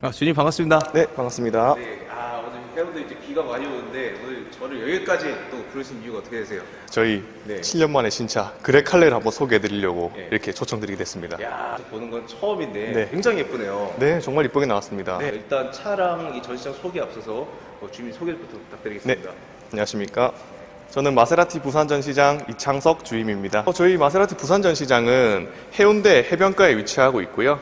아, 주님 반갑습니다. 네, 반갑습니다. 네, 아, 오늘 해운대 이제 비가 많이 오는데 오늘 저를 여기까지 또 부르신 이유가 어떻게 되세요? 저희 네. 7년 만에 신차 그레 칼레를 한번 소개해 드리려고 네. 이렇게 초청드리게 됐습니다. 야, 보는 건 처음인데 네. 굉장히 예쁘네요. 네, 정말 이쁘게 나왔습니다. 네, 일단 차랑 이 전시장 소개 앞서서 어, 주민 소개부터 부탁드리겠습니다. 안녕하십니까. 저는 마세라티 부산전시장 이창석 주임입니다. 어, 저희 마세라티 부산전시장은 해운대 해변가에 위치하고 있고요.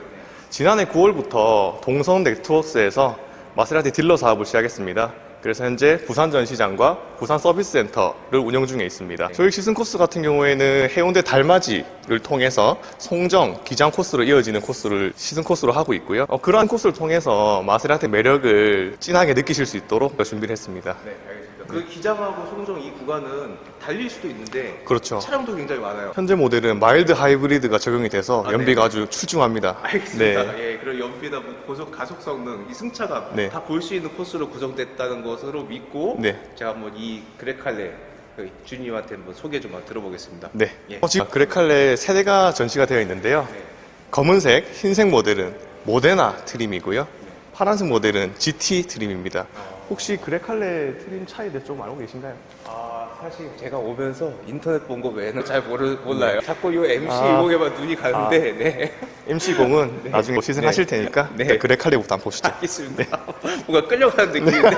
지난해 9월부터 동성 네트워크스에서 마세라티 딜러 사업을 시작했습니다. 그래서 현재 부산 전시장과 부산 서비스센터를 운영 중에 있습니다. 저희 시즌 코스 같은 경우에는 해운대 달맞이를 통해서 송정, 기장 코스로 이어지는 코스를 시즌 코스로 하고 있고요. 어, 그러한 코스를 통해서 마세라티 매력을 진하게 느끼실 수 있도록 준비를 했습니다. 네, 알겠습니다. 그 기장하고 송정 이 구간은 달릴 수도 있는데 그렇죠. 차량도 굉장히 많아요. 현재 모델은 마일드 하이브리드가 적용이 돼서 아, 연비가 네. 아주 출중합니다. 알겠습니다. 네. 예, 그런 연비나 뭐 고속 가속 성능, 이 승차감 네. 다볼 수 있는 코스로 구성됐다는 것으로 믿고 네. 제가 한번 이 그레칼레 그 주님한테 한번 소개 좀 들어보겠습니다. 네. 예. 어, 지금 그레칼레 세 대가 전시가 되어 있는데요. 네. 검은색, 흰색 모델은 모데나 트림이고요. 파란색 모델은 GT 트림입니다. 혹시 그레칼레 트림 차이에 대해 좀 알고 계신가요? 아 사실 제가 오면서 인터넷 본 거 외에는 잘 모르, 몰라요. 자꾸 이 MC 아. 이목에만 눈이 가는데 네. MC0은 나중에 시승 네. 하실 테니까 네. 일단 그레칼레부터 한번 보시죠. 알겠습니다. 뭔가 끌려가는 느낌인데.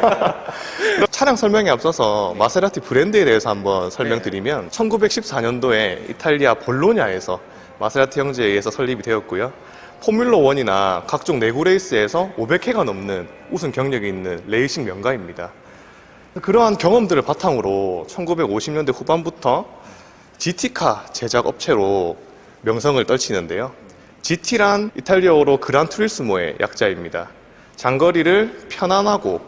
차량 설명에 앞서서 마세라티 브랜드에 대해서 한번 설명드리면 1914년도에 이탈리아 볼로냐에서 마세라티 형제에 의해서 설립이 되었고요. 포뮬러 1이나 각종 내구 레이스에서 500회가 넘는 우승 경력이 있는 레이싱 명가입니다. 그러한 경험들을 바탕으로 1950년대 후반부터 GT카 제작 업체로 명성을 떨치는데요. GT란 이탈리아어로 그란 투리스모의 약자입니다. 장거리를 편안하고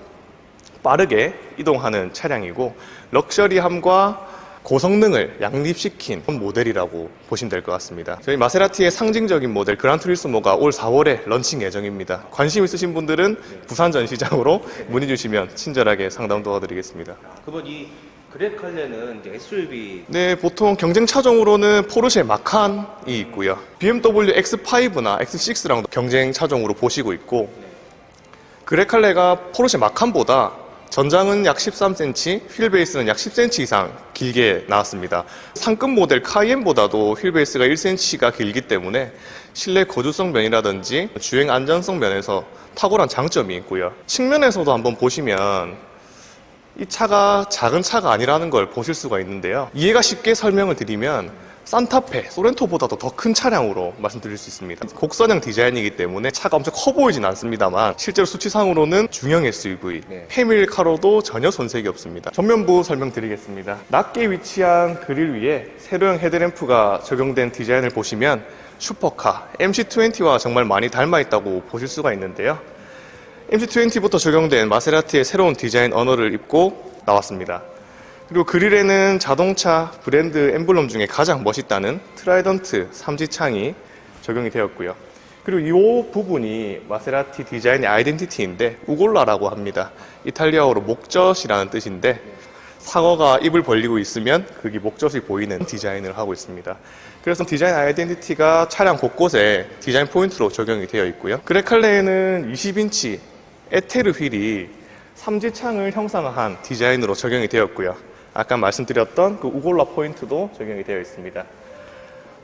빠르게 이동하는 차량이고 럭셔리함과 고성능을 양립시킨 모델이라고 보시면 될 것 같습니다. 저희 마세라티의 상징적인 모델 그란투리스모가 올 4월에 런칭 예정입니다. 관심 있으신 분들은 부산 전시장으로 문의 주시면 친절하게 상담 도와드리겠습니다. 그러면 이 그레칼레는 이제 SUV 네, 보통 경쟁 차종으로는 포르쉐 마칸이 있고요. BMW X5나 X6랑 경쟁 차종으로 보시고 있고 그레칼레가 포르쉐 마칸보다 전장은 약 13cm, 휠베이스는 약 10cm 이상 길게 나왔습니다. 상급 모델 카이엔보다도 휠베이스가 1cm가 길기 때문에 실내 거주성 면이라든지 주행 안전성 면에서 탁월한 장점이 있고요. 측면에서도 한번 보시면 이 차가 작은 차가 아니라는 걸 보실 수가 있는데요. 이해가 쉽게 설명을 드리면 산타페, 소렌토보다도 더 큰 차량으로 말씀드릴 수 있습니다. 곡선형 디자인이기 때문에 차가 엄청 커 보이진 않습니다만 실제로 수치상으로는 중형 SUV, 네. 페밀카로도 전혀 손색이 없습니다. 전면부 설명드리겠습니다. 낮게 위치한 그릴 위에 세로형 헤드램프가 적용된 디자인을 보시면 슈퍼카, MC20와 정말 많이 닮아 있다고 보실 수가 있는데요. MC20부터 적용된 마세라티의 새로운 디자인 언어를 입고 나왔습니다. 그리고 그릴에는 자동차 브랜드 엠블럼 중에 가장 멋있다는 트라이던트 삼지창이 적용이 되었고요. 그리고 이 부분이 마세라티 디자인의 아이덴티티인데 우골라라고 합니다. 이탈리아어로 목젖이라는 뜻인데 상어가 입을 벌리고 있으면 그게 목젖이 보이는 디자인을 하고 있습니다. 그래서 디자인 아이덴티티가 차량 곳곳에 디자인 포인트로 적용이 되어 있고요. 그레칼레에는 20인치 에테르 휠이 삼지창을 형상화한 디자인으로 적용이 되었고요. 아까 말씀드렸던 그 우골라 포인트도 적용이 되어 있습니다.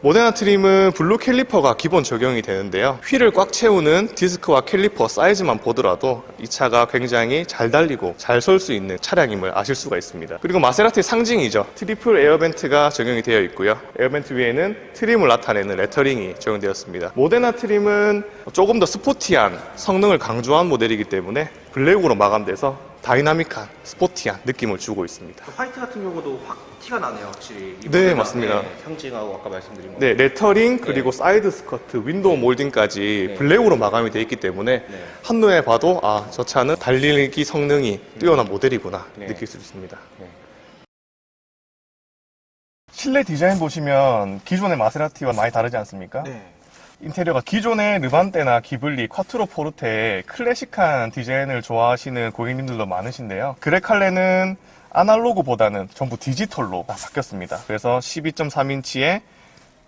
모데나 트림은 블루 캘리퍼가 기본 적용이 되는데요. 휠을 꽉 채우는 디스크와 캘리퍼 사이즈만 보더라도 이 차가 굉장히 잘 달리고 잘 설 수 있는 차량임을 아실 수가 있습니다. 그리고 마세라티의 상징이죠. 트리플 에어벤트가 적용이 되어 있고요. 에어벤트 위에는 트림을 나타내는 레터링이 적용되었습니다. 모데나 트림은 조금 더 스포티한 성능을 강조한 모델이기 때문에 블랙으로 마감돼서 다이나믹한 스포티한 느낌을 주고 있습니다. 그 화이트 같은 경우도 확 티가 나네요, 확실히. 이 네, 맞습니다. 네, 상징하고 아까 말씀드린 거. 네, 레터링 그리고 사이드 스커트, 윈도우 몰딩까지 네. 블랙으로 마감이 되어 있기 때문에 네. 한눈에 봐도 아, 저 차는 달리기 성능이 뛰어난 모델이구나 네. 느낄 수 있습니다. 네. 실내 디자인 보시면 기존의 마세라티와 많이 다르지 않습니까? 네. 인테리어가 기존의 르반테나 기블리, 쿼트로 포르테의 클래식한 디자인을 좋아하시는 고객님들도 많으신데요. 그레칼레는 아날로그보다는 전부 디지털로 다 바뀌었습니다. 그래서 12.3인치의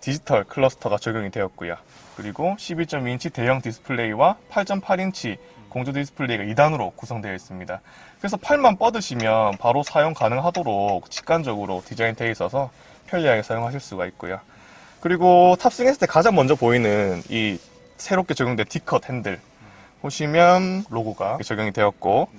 디지털 클러스터가 적용이 되었고요. 그리고 12.2인치 대형 디스플레이와 8.8인치 공조 디스플레이가 2단으로 구성되어 있습니다. 그래서 팔만 뻗으시면 바로 사용 가능하도록 직관적으로 디자인되어 있어서 편리하게 사용하실 수가 있고요. 그리고 탑승했을 때 가장 먼저 보이는 이 새롭게 적용된 D컷 핸들 보시면 로고가 적용이 되었고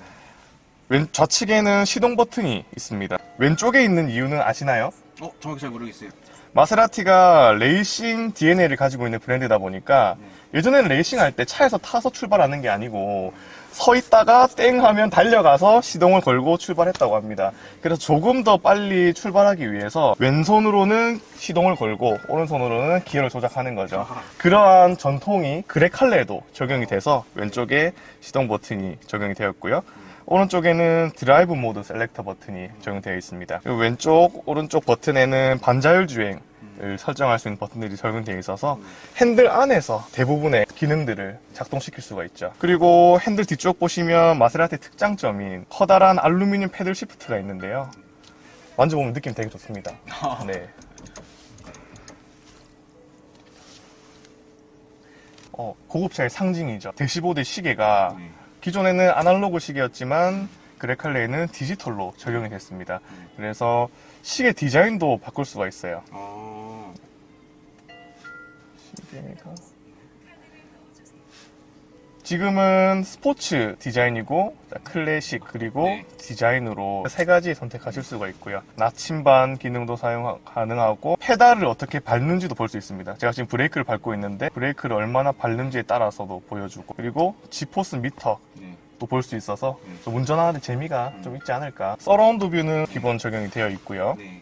왼 좌측에는 시동 버튼이 있습니다. 왼쪽에 있는 이유는 아시나요? 어, 정확히 잘 모르겠어요. 마세라티가 레이싱 DNA를 가지고 있는 브랜드다 보니까 예전에는 레이싱 할 때 차에서 타서 출발하는 게 아니고 서 있다가 땡 하면 달려가서 시동을 걸고 출발했다고 합니다. 그래서 조금 더 빨리 출발하기 위해서 왼손으로는 시동을 걸고 오른손으로는 기어를 조작하는 거죠. 그러한 전통이 그레칼레에도 적용이 돼서 왼쪽에 시동 버튼이 적용이 되었고요. 오른쪽에는 드라이브 모드 셀렉터 버튼이 적용되어 있습니다. 왼쪽, 오른쪽 버튼에는 반자율 주행 을 설정할 수 있는 버튼들이 적용되어 있어서 핸들 안에서 대부분의 기능들을 작동시킬 수가 있죠. 그리고 핸들 뒤쪽 보시면 마세라티 특장점인 커다란 알루미늄 패들 시프트가 있는데요. 만져보면 느낌 되게 좋습니다. 네. 어, 고급차의 상징이죠. 대시보드 시계가 네. 기존에는 아날로그 시계였지만 그레칼레에는 디지털로 적용이 됐습니다. 그래서 시계 디자인도 바꿀 수가 있어요. 아, 시계가 지금은 스포츠 디자인이고 클래식 그리고 네. 디자인으로 세 가지 선택하실 수가 있고요. 나침반 기능도 사용 가능하고 페달을 어떻게 밟는지도 볼 수 있습니다. 제가 지금 브레이크를 밟고 있는데 브레이크를 얼마나 밟는지에 따라서도 보여주고 그리고 지포스 미터 네. 또볼 수 있어서 음. 좀 운전하는데 재미가 좀 있지 않을까. 서라운드 뷰는 기본 적용이 되어 있고요. 네.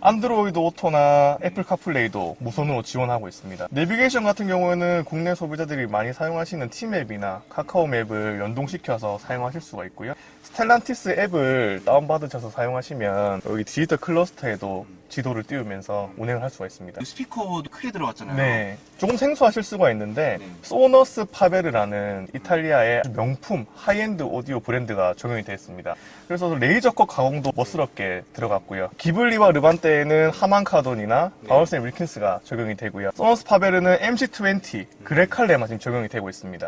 안드로이드 오토나 애플 카플레이도 무선으로 지원하고 있습니다. 내비게이션 같은 경우에는 국내 소비자들이 많이 사용하시는 티맵이나 카카오 맵을 연동시켜서 사용하실 수가 있고요. 스텔란티스 앱을 다운받으셔서 사용하시면 여기 디지털 클러스터에도 지도를 띄우면서 운행을 할 수가 있습니다. 스피커도 크게 들어갔잖아요. 네. 조금 생소하실 수가 있는데, 네. 소너스 파베르라는 이탈리아의 명품 하이엔드 오디오 브랜드가 적용이 되어 있습니다. 그래서 레이저컷 가공도 멋스럽게 들어갔고요. 기블리와 르반테에는 하만 카돈이나 네. 바울센 윌킨스가 적용이 되고요. 소너스 파베르는 MC20, 그레칼레만 지금 적용이 되고 있습니다.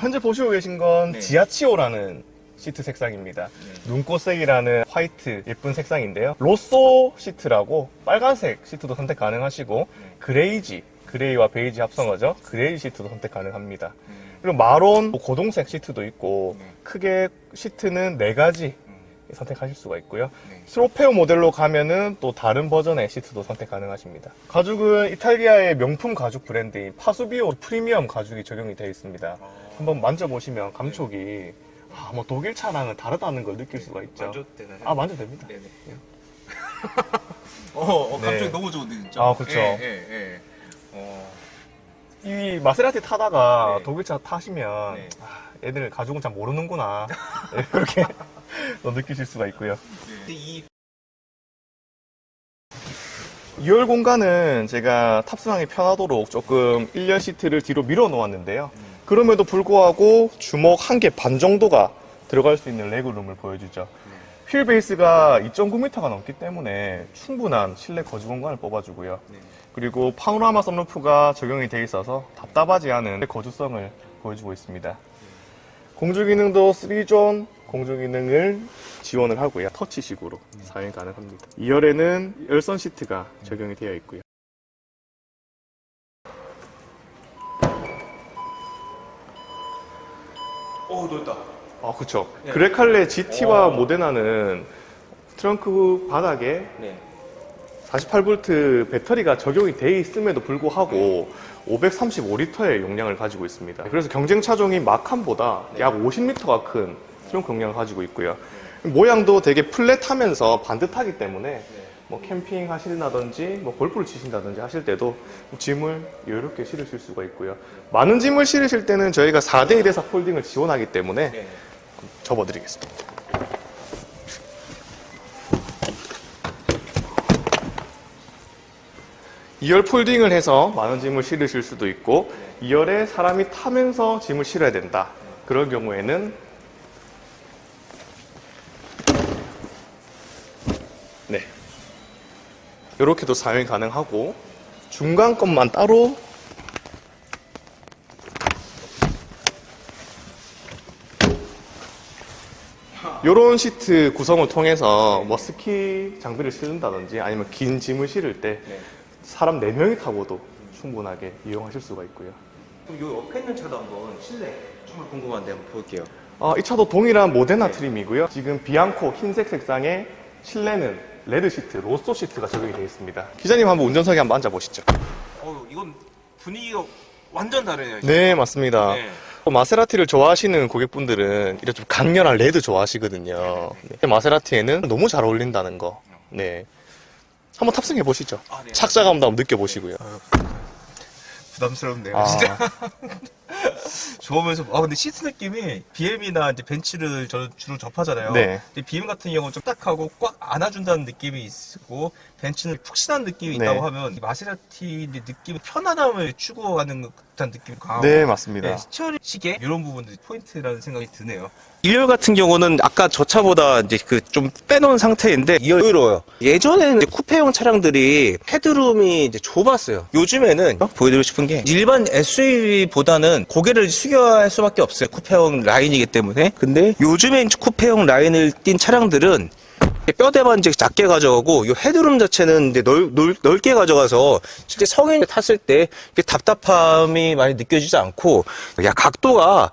현재 보시고 계신 건 네. 지아치오라는 시트 색상입니다. 네. 눈꽃색이라는 화이트 예쁜 색상인데요. 로쏘 시트라고 빨간색 시트도 선택 가능하시고 네. 그레이지, 그레이와 베이지 합성어죠. 그레이 시트도 선택 가능합니다. 음, 그리고 마론, 뭐 고동색 시트도 있고 네. 크게 시트는 네 가지 음, 선택하실 수가 있고요. 네. 스로페오 모델로 가면은 또 다른 버전의 시트도 선택 가능하십니다. 가죽은 이탈리아의 명품 가죽 브랜드인 파수비오 프리미엄 가죽이 적용이 되어 있습니다. 어, 한번 만져보시면 감촉이 아, 뭐 독일 차랑은 다르다는 걸 느낄 수가 있죠. 만져도 되나요? 아, 만져도 됩니다. 네네. 어, 어, 네. 감정 이 너무 좋은데 진짜. 아, 그쵸. 예, 예, 예. 어, 이 마세라티 타다가 네. 독일 차 타시면 네. 아, 애들 가죽은 잘 모르는구나 네, 그렇게 또 느끼실 수가 있고요. 근데 이 2열 공간은 제가 탑승하기 편하도록 조금 1열 시트를 뒤로 밀어 놓았는데요. 그럼에도 불구하고 주먹 한 개 반 정도가 들어갈 수 있는 레그룸을 보여주죠. 휠 베이스가 2.9m가 넘기 때문에 충분한 실내 거주 공간을 뽑아주고요. 네. 그리고 파노라마 썬루프가 적용이 돼 있어서 답답하지 않은 거주성을 보여주고 있습니다. 공조 기능도 3존 공조 기능을 지원을 하고요. 터치식으로 사용 가능합니다. 2열에는 열선 시트가 적용이 되어 있고요. 아, 그쵸. 네. 그레칼레 GT와 오. 모데나는 트렁크 바닥에 네. 48V 배터리가 적용이 돼 있음에도 불구하고 535리터의 용량을 가지고 있습니다. 그래서 경쟁 차종인 마칸보다 네. 약 50리터가 큰 트렁크 용량을 가지고 있고요. 모양도 되게 플랫하면서 반듯하기 때문에 네. 뭐 캠핑 하신다든지 뭐 골프를 치신다든지 하실 때도 짐을 여유롭게 실으실 수가 있고요. 많은 짐을 실으실 때는 저희가 4대 1에서 폴딩을 지원하기 때문에 네. 접어드리겠습니다. 2열 폴딩을 해서 많은 짐을 실으실 수도 있고 2열에 사람이 타면서 짐을 실어야 된다. 그런 경우에는 네 이렇게도 사용이 가능하고 중간 것만 따로 이런 시트 구성을 통해서 뭐 스키 장비를 실는다든지 아니면 긴 짐을 실을 때 네. 사람 4명이 타고도 충분하게 이용하실 수가 있고요. 그럼 요 옆에 있는 차도 한번 실내 정말 궁금한데 한번 볼게요. 어, 이 차도 동일한 모데나 트림이고요. 지금 비앙코 흰색 색상에 실내는 레드 시트, 로스토 시트가 적용이 되어 있습니다. 기자님 한번 운전석에 한번 앉아보시죠. 어, 이건 분위기가 완전 다르네요. 네, 맞습니다. 네. 어, 마세라티를 좋아하시는 고객분들은 이런 좀 강렬한 레드 좋아하시거든요. 네. 마세라티에는 너무 잘 어울린다는 거. 네. 한번 탑승해 보시죠. 아, 네. 착자감도 한번 느껴보시고요. 부담스럽네요. 아, 진짜 좋으면서 아 근데 시트 느낌이 BM이나 이제 벤츠를 저 주로 접하잖아요. 네. 근데 BM 같은 경우는 좀 딱하고 꽉 안아준다는 느낌이 있고 벤츠는 푹신한 느낌이 네. 있다고 하면 이 마세라티 느낌은 편안함을 추구하는 듯한 느낌이 강하고 네, 맞습니다. 네, 스티어링 시계 이런 부분들이 포인트라는 생각이 드네요. 1열 같은 경우는 아까 저 차보다 이제 그 좀 빼놓은 상태인데 여유로워요. 예전에는 이제 쿠페용 차량들이 헤드룸이 이제 좁았어요. 요즘에는 어? 보여드리고 싶은 게 일반 SUV보다는 고개를 숙여야 할 수밖에 없어요. 쿠페용 라인이기 때문에. 근데 요즘에 쿠페용 라인을 띈 차량들은 뼈대만 이제 작게 가져가고 이 헤드룸 자체는 이제 넓, 넓, 넓게 가져가서 실제 성인이 탔을 때 답답함이 많이 느껴지지 않고 야 각도가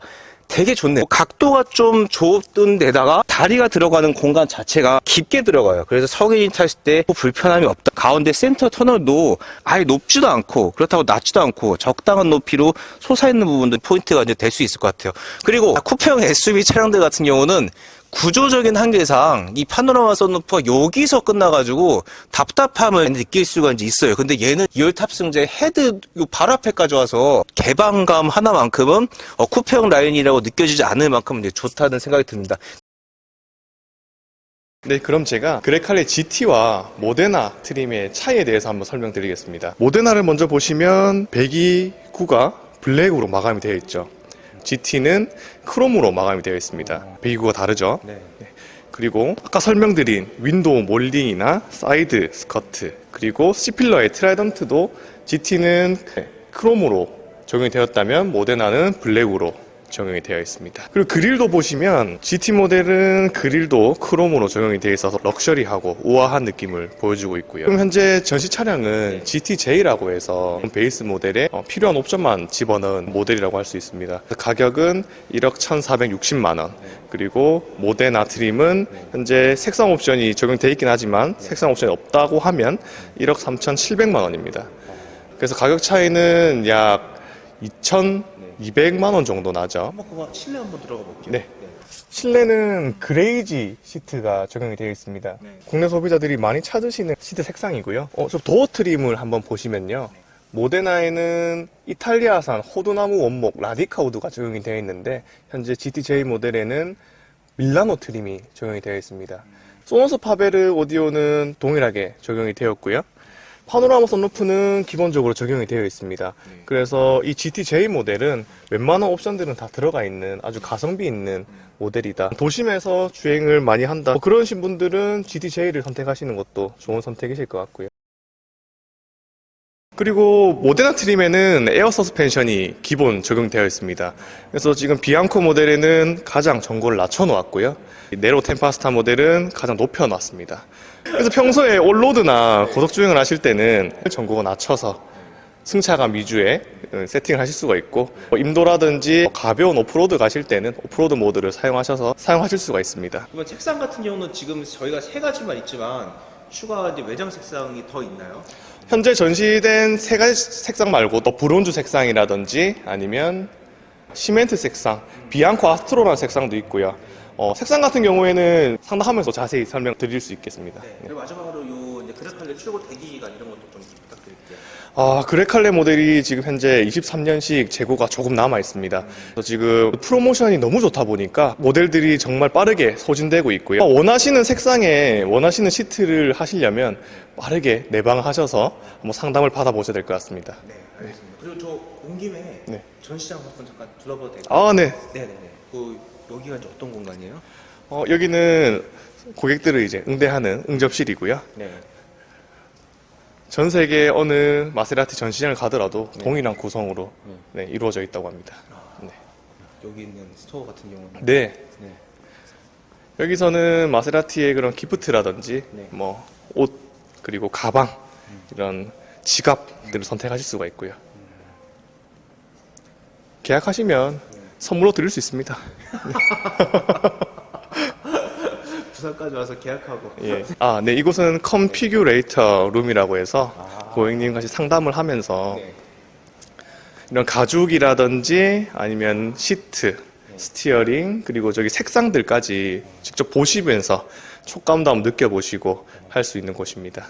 되게 좋네. 각도가 좀 좁은 데다가 다리가 들어가는 공간 자체가 깊게 들어가요. 그래서 성인이 탔을 때뭐 불편함이 없다. 가운데 센터 터널도 아예 높지도 않고 그렇다고 낮지도 않고 적당한 높이로 솟아있는 부분도 포인트가 이제 될 수 있을 것 같아요. 그리고 쿠페형 SUV 차량들 같은 경우는 구조적인 한계상 이 파노라마 선루프가 여기서 끝나가지고 답답함을 느낄 수가 이제 있어요. 근데 얘는 2열 탑승제 헤드 요 바로 앞에까지 와서 개방감 하나만큼은 어, 쿠페형 라인이라고 느껴지지 않을 만큼 이제 좋다는 생각이 듭니다. 네, 그럼 제가 그레칼레 GT와 모데나 트림의 차이에 대해서 한번 설명드리겠습니다. 모데나를 먼저 보시면 배기 구가 블랙으로 마감이 되어 있죠. GT는 크롬으로 마감이 되어 있습니다. 배기구가 다르죠. 네. 그리고 아까 설명드린 윈도우 몰딩이나 사이드 스커트 그리고 C필러의 트라이던트도 GT는 크롬으로 적용이 되었다면 모데나는 블랙으로 적용이 되어 있습니다. 그리고 그릴도 보시면 GT 모델은 그릴도 크롬으로 적용이 되어 있어서 럭셔리하고 우아한 느낌을 보여주고 있고요. 그럼 현재 전시 차량은 GTJ라고 해서 베이스 모델에 어, 필요한 옵션만 집어넣은 모델이라고 할 수 있습니다. 가격은 1억 1,460만 원. 그리고 모데나 트림은 현재 색상 옵션이 적용되어 있긴 하지만 색상 옵션이 없다고 하면 1억 3,700만 원입니다. 그래서 가격 차이는 약 2,200만 원 정도 나죠. 한번 그거 실내 한번 들어가 볼게요. 네. 실내는 그레이지 시트가 적용이 되어 있습니다. 네. 국내 소비자들이 많이 찾으시는 시트 색상이고요. 어, 저 도어 트림을 한번 보시면요. 모데나에는 이탈리아산 호두나무 원목 라디카 우드가 적용이 되어 있는데 현재 GTJ 모델에는 밀라노 트림이 적용이 되어 있습니다. 소노스 파베르 오디오는 동일하게 적용이 되었고요. 파노라마 선루프는 기본적으로 적용이 되어 있습니다. 그래서 이 GTJ 모델은 웬만한 옵션들은 다 들어가 있는 아주 가성비 있는 모델이다. 도심에서 주행을 많이 한다. 뭐 그러신 분들은 GTJ를 선택하시는 것도 좋은 선택이실 것 같고요. 그리고 모데나 트림에는 에어 서스펜션이 기본 적용되어 있습니다. 그래서 지금 비앙코 모델에는 가장 전고를 낮춰 놓았고요. 네로 템파스타 모델은 가장 높여 놨습니다. 그래서 평소에 올로드나 고속 주행을 하실 때는 전고가 낮춰서 승차감 위주의 어, 세팅을 하실 수가 있고 뭐 임도라든지 가벼운 오프로드 가실 때는 오프로드 모드를 사용하셔서 사용하실 수가 있습니다. 이번 색상 같은 경우는 지금 저희가 세 가지만 있지만 추가 이제 외장 색상이 더 있나요? 현재 전시된 세 가지 색상 말고 또 브론즈 색상이라든지 아니면 시멘트 색상, 비앙코 아스트로라는 색상도 있고요. 어, 색상 같은 경우에는 상담하면서 자세히 설명드릴 수 있겠습니다. 네. 그리고 마지막으로 요 이제 그래칼레 출고 대기기간 이런 것도 좀 부탁드릴게요. 아, 그레칼레 모델이 지금 현재 23년식 재고가 조금 남아 있습니다. 그래서 지금 프로모션이 너무 좋다 보니까 모델들이 정말 빠르게 소진되고 있고요. 원하시는 색상에 원하시는 시트를 하시려면 빠르게 내방하셔서 한번 상담을 받아보셔야 될 것 같습니다. 네, 알겠습니다. 그리고 저 온 김에 네. 전시장 한번 잠깐 둘러봐도 될까요? 아, 네. 네네네. 그 여기가 이제 어떤 공간이에요? 어, 여기는 고객들을 이제 응대하는 응접실이고요. 네. 전 세계 어느 마세라티 전시장을 가더라도 네. 동일한 구성으로 네, 이루어져 있다고 합니다. 네. 여기 있는 스토어 같은 경우는 네. 네. 여기서는 마세라티의 그런 기프트라든지 네. 뭐 옷 그리고 가방 이런 지갑들을 선택하실 수가 있고요. 계약하시면 선물로 드릴 수 있습니다. 부산까지 와서 계약하고 예. 아, 네. 이곳은 컴피규레이터 룸이라고 해서 아. 고객님 같이 상담을 하면서 네. 이런 가죽이라든지 아니면 시트, 네. 스티어링 그리고 저기 색상들까지 직접 보시면서 촉감도 한번 느껴보시고 할 수 있는 곳입니다.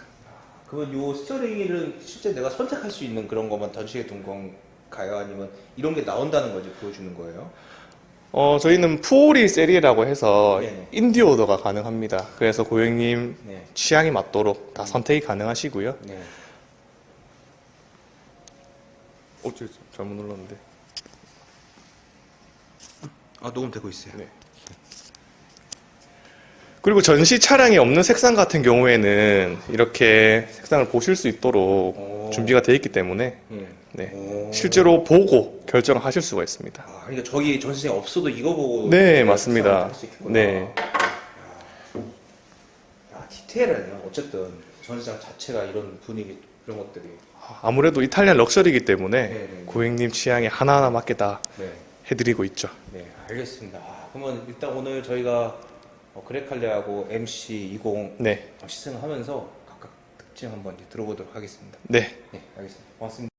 그러면 요 스티어링을 실제 내가 선택할 수 있는 그런 것만 전시해 둔 건 가요? 아니면 이런 게 나온다는 걸 이제 보여주는 거예요? 어, 저희는 푸오리 세리라고 해서 네네. 인디 오더가 가능합니다. 그래서 고객님 네. 취향에 맞도록 다 선택이 가능하시고요. 네. 어, 저 잘못 눌렀는데. 아 녹음되고 있어요. 네. 그리고 전시 차량이 없는 색상 같은 경우에는 이렇게 색상을 보실 수 있도록 오. 준비가 되어 있기 때문에 네. 네. 오. 실제로 보고 결정하실 수가 있습니다. 아, 그러니까 저기 전시장에 없어도 이거 보고 네, 맞습니다. 할수 있겠구나. 네. 야, 디테일하네요. 어쨌든 전시장 자체가 이런 분위기 이런 것들이. 아무래도 이탈리안 럭셔리이기 때문에 네, 네. 고객님 취향에 하나하나 맞게 다 네. 해드리고 있죠. 네, 알겠습니다. 아, 그러면 일단 오늘 저희가 어, 그레칼레하고 MC20 네. 시승을 하면서 각각 특징 한번 이제 들어보도록 하겠습니다. 네. 네, 알겠습니다. 고맙습니다.